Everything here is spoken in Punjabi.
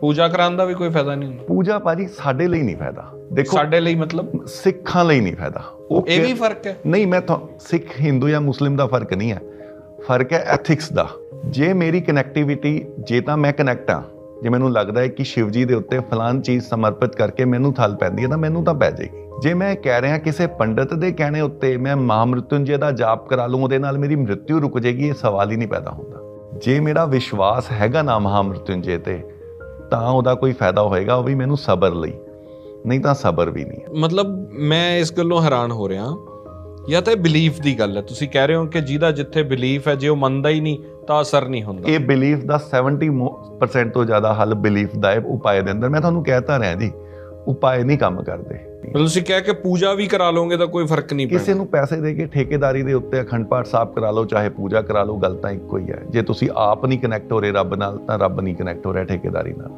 ਪੂਜਾ ਕਰਾਉਣ ਦਾ ਵੀ ਕੋਈ ਫਾਇਦਾ ਨਹੀਂ ਹੁੰਦਾ। ਪੂਜਾ ਭਾਜੀ ਸਾਡੇ ਲਈ ਨਹੀਂ ਫਾਇਦਾ। ਦੇਖੋ ਸਾਡੇ ਲਈ ਮਤਲਬ ਸਿੱਖਾਂ ਲਈ ਨਹੀਂ ਫਾਇਦਾ। ਉਹ ਇਹ ਵੀ ਫ਼ਰਕ ਹੈ। ਨਹੀਂ ਮੈਂ ਤਾਂ ਸਿੱਖ ਹਿੰਦੂ ਜਾਂ ਮੁਸਲਿਮ ਦਾ ਫ਼ਰਕ ਨਹੀਂ ਹੈ। ਫ਼ਰਕ ਹੈ ਐਥਿਕਸ ਦਾ। ਜੇ ਮੇਰੀ ਕਨੈਕਟੀਵਿਟੀ ਜੇ ਤਾਂ ਮੈਂ ਕਨੈਕਟ ਆ ਜੇ ਮੈਨੂੰ ਲੱਗਦਾ ਹੈ ਕਿ ਸ਼ਿਵ ਜੀ ਦੇ ਉੱਤੇ ਫਲਾਨ ਚੀਜ਼ ਸਮਰਪਿਤ ਕਰਕੇ ਮੈਨੂੰ ਥਲ ਪੈਂਦੀ ਹੈ ਤਾਂ ਮੈਨੂੰ ਤਾਂ ਪੈ ਜਾਏਗੀ। ਜੇ ਮੈਂ ਕਹਿ ਰਿਹਾ ਕਿਸੇ ਪੰਡਤ ਦੇ ਕਹਿਣੇ ਉੱਤੇ ਮੈਂ ਮਹਾਮ੍ਰਿਤੁੰਜੇ ਦਾ ਜਾਪ ਕਰਾ ਲੂੰ ਉਹਦੇ ਨਾਲ ਮੇਰੀ ਮ੍ਰਿਤਿੂ ਰੁਕ ਜਾਏਗੀ ਇਹ ਸਵਾਲ ਹੀ ਨਹੀਂ ਪੈਦਾ ਹੁੰਦਾ। ਜੇ ਮੇਰਾ ਵਿਸ਼ਵਾਸ ਹੈਗਾ ਨਾ ਮਹਾਮ੍ਰਿਤੁੰਜੇ ਤੇ ਤਾਂ ਉਹਦਾ ਕੋਈ ਫਾਇਦਾ ਹੋਏਗਾ ਉਹ ਵੀ ਮੈਨੂੰ ਸਬਰ ਲਈ। ਨਹੀਂ ਤਾਂ ਸਬਰ ਵੀ ਨਹੀਂ। ਮਤਲਬ ਮੈਂ ਇਸ ਗੱਲੋਂ ਹੈਰਾਨ ਹੋ ਰਿਹਾ। ਜਾਂ ਤਾਂ ਇਹ ਬਿਲੀਫ ਦੀ ਗੱਲ ਹੈ। ਤੁਸੀਂ ਕਹਿ ਰਹੇ ਹੋ ਕਿ ਜਿਹਦਾ ਜਿੱਥੇ ਬਿਲੀਫ ਹੈ ਜੇ ਉਹ ਮੰਨਦਾ ਹੀ ਨਹੀਂ ਤਾਂ ਅਸਰ ਨਹੀਂ ਹੁੰਦਾ। ਇਹ ਬਿਲੀਫ ਦਾ 70% ਤੋਂ ਜ਼ਿਆਦਾ ਹੱਲ ਬਿਲੀਫ ਦਾ ਹੈ ਉਪਾਏ ਦੇ ਅੰਦਰ। ਮੈਂ ਤੁਹਾਨੂੰ ਕਹਿਤਾ ਰਿਹਾ ਜੀ ਉਪਾਏ ਨਹੀਂ ਕੰਮ ਕਰਦੇ। ਤੁਸੀਂ ਕਹਿ ਕੇ ਪੂਜਾ ਵੀ ਕਰਾ ਲਓਗੇ ਤਾਂ ਕੋਈ ਫ਼ਰਕ ਨਹੀਂ ਕਿਸੇ ਪੈਣਾ ਨੂੰ ਪੈਸੇ ਦੇ ਕੇ ਠੇਕੇਦਾਰੀ ਦੇ ਉੱਤੇ ਅਖੰਡ ਪਾਠ ਸਾਹਿਬ ਕਰਾ ਲਓ ਚਾਹੇ ਪੂਜਾ ਕਰਾ ਲਓ ਗੱਲ ਤਾਂ ਇੱਕੋ ਹੀ ਹੈ। ਜੇ ਤੁਸੀਂ ਆਪ ਨਹੀਂ ਕਨੈਕਟ ਹੋ ਰਹੇ ਰੱਬ ਨਾਲ ਤਾਂ ਰੱਬ ਨਹੀਂ ਕਨੈਕਟ ਹੋ ਰਿਹਾ ਠੇਕੇਦਾਰੀ ਨਾਲ।